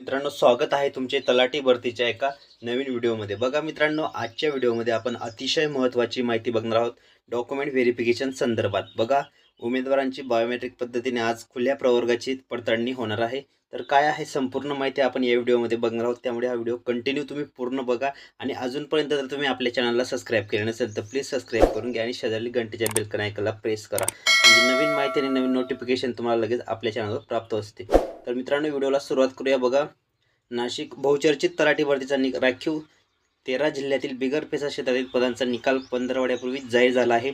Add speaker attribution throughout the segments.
Speaker 1: मित्रांनो स्वागत आहे तुमचे तलाठी भरतीच्या एका नवीन व्हिडिओमध्ये. बघा मित्रांनो आजच्या व्हिडिओमध्ये आपण अतिशय महत्त्वाची माहिती बघणार आहोत. डॉक्युमेंट व्हेरिफिकेशन संदर्भात. बघा उमेदवारांची बायोमेट्रिक पद्धतीने आज खुल्या प्रवर्गाची पडताळणी होणार आहे. तर काय आहे संपूर्ण माहिती आपण या व्हिडिओमध्ये बघणार आहोत. त्यामुळे हा व्हिडिओ कंटिन्यू तुम्ही पूर्ण बघा. आणि अजूनपर्यंत जर तुम्ही आपल्या चॅनलला सबस्क्राईब केलं नसेल तर प्लीज सबस्क्राईब करून घ्या आणि शेजारी घंटेच्या बेलकन आयकनला प्रेस करा. म्हणजे नवीन माहिती आणि नवीन नोटिफिकेशन तुम्हाला लगेच आपल्या चॅनलवर प्राप्त असते तर मित्रांनो व्हिडिओला सुरुवात करूया बघा. नाशिक बहुचर्चित तलाठी भरतीचा नि राखीव. तेरा जिल्ह्यातील बिगर पेसा क्षेत्रातील पदांचा निकाल पंधरवड्यापूर्वी जाहीर झाला आहे.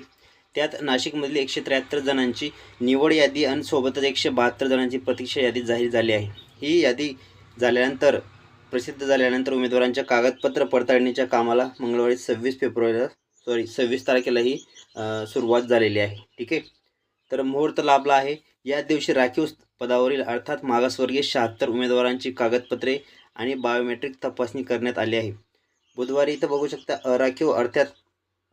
Speaker 1: त्यात नाशिकमधील एकशे त्र्याहत्तर जणांची निवड यादी आणि सोबतच एकशे बहात्तर जणांची प्रतीक्षा यादी जाहीर झाली आहे. ही यादी झाल्यानंतर प्रसिद्ध झाल्यानंतर उमेदवारांच्या कागदपत्र पडताळणीच्या कामाला मंगळवारी सव्वीस फेब्रुवारीला सॉरी सव्वीस तारखेला ही सुरुवात झालेली आहे. ठीक आहे? तर मुहूर्त लाभला आहे. या दिवशी राखीव पदावरील अर्थात मागासवर्गीय शहात्तर उमेदवारांची कागदपत्रे आणि बायोमेट्रिक तपासणी करण्यात आली आहे. बुधवारी इथं बघू शकता अराखीव अर्थात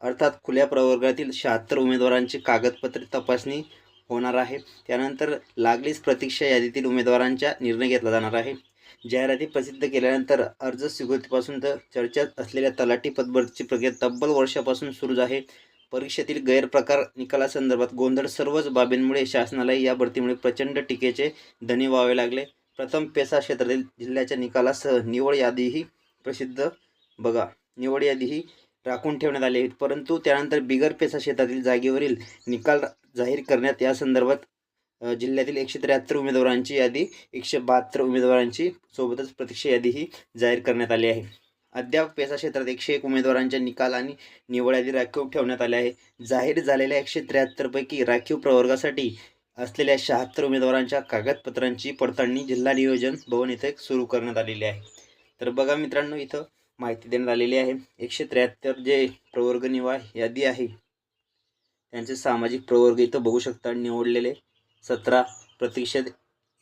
Speaker 1: अर्थात खुल्या प्रवर्गातील शहात्तर उमेदवारांची कागदपत्रे तपासणी होणार आहे. त्यानंतर लागलीच प्रतीक्षा यादीतील उमेदवारांचा निर्णय घेतला जाणार आहे. जाहिराती प्रसिद्ध केल्यानंतर अर्ज स्वीकृतीपासून तर चर्चेत असलेल्या तलाठी पदभरतीची प्रक्रिया तब्बल वर्षापासून सुरू आहे. परीक्षेतील गैरप्रकार निकालासंदर्भात गोंधळ सर्वच बाबींमुळे शासनाला या भरतीमुळे प्रचंड टीकेचे धनी व्हावे लागले. प्रथम पेसा क्षेत्रातील जिल्ह्याच्या निकालासह निवड यादीही प्रसिद्ध बघा. निवड यादीही राखून ठेवण्यात आली आहे. परंतु त्यानंतर बिगर पेसा क्षेत्रातील जागेवरील निकाल जाहीर करण्यात या संदर्भात जिल्ह्यातील एकशे त्र्याहत्तर उमेदवारांची यादी एकशे बहात्तर उमेदवारांची सोबतच प्रतीक्षा यादीही जाहीर करण्यात आली आहे. अद्याप पेसा क्षेत्रात एकशे एक उमेदवारांच्या निकाल आणि निवड यादी राखीव ठेवण्यात आले आहे. जाहीर झालेल्या एकशे त्र्याहत्तरपैकी राखीव प्रवर्गासाठी असलेल्या शहात्तर उमेदवारांच्या कागदपत्रांची पडताळणी जिल्हा नियोजन भवन इथे सुरू करण्यात आलेली आहे. तर बघा मित्रांनो इथं माहिती देण्यात आलेली आहे. एकशे त्र्याहत्तर जे प्रवर्ग निवाय यादी आहे त्यांचे सामाजिक प्रवर्ग इथं बघू शकता. निवडलेले सतरा प्रतिशत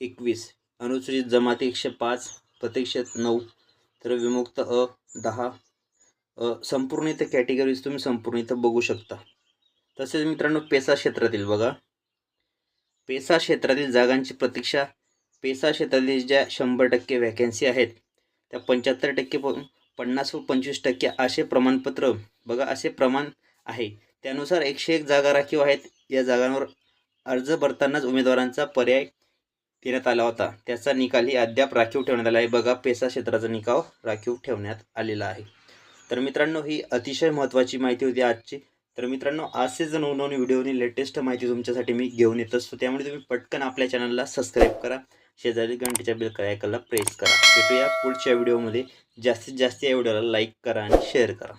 Speaker 1: एकवीस अनुसूचित जमाती एकशे पाच प्रतिशत नऊ तर विमुक्त अ दहा. संपूर्ण इथं कॅटेगरीज तुम्ही संपूर्ण इथं बघू शकता. तसेच मित्रांनो पेसा क्षेत्रातील बघा. पेसा क्षेत्रातील जागांची प्रतीक्षा पेसा क्षेत्रातील ज्या शंभर टक्के वॅकन्सी आहेत त्या पंच्याहत्तर टक्के प पन्नास व पंचवीस टक्के असे प्रमाणपत्र बघा असे प्रमाण आहे. त्यानुसार एकशे एक जागा राखीव आहेत. या जागांवर अर्ज भरतानाच उमेदवारांचा पर्याय देण्यात आला होता. त्याचा निकालही अद्याप राखीव ठेवण्यात आला आहे. बघा पेसा क्षेत्राचा निकाल राखीव ठेवण्यात आलेला आहे. तर मित्रांनो ही अतिशय महत्त्वाची माहिती होती आजची. तर मित्रांनो असेच नवनवीन व्हिडिओनी लेटेस्ट माहिती तुमच्यासाठी मी घेऊन येत असतो. त्यामुळे तुम्ही पटकन आपल्या चॅनलला सबस्क्राईब करा. शेजारी घंटेच्या बिल करायकला प्रेस करा. भेटूया पुढच्या व्हिडिओमध्ये. जास्तीत जास्त या व्हिडिओला लाईक करा आणि शेअर करा.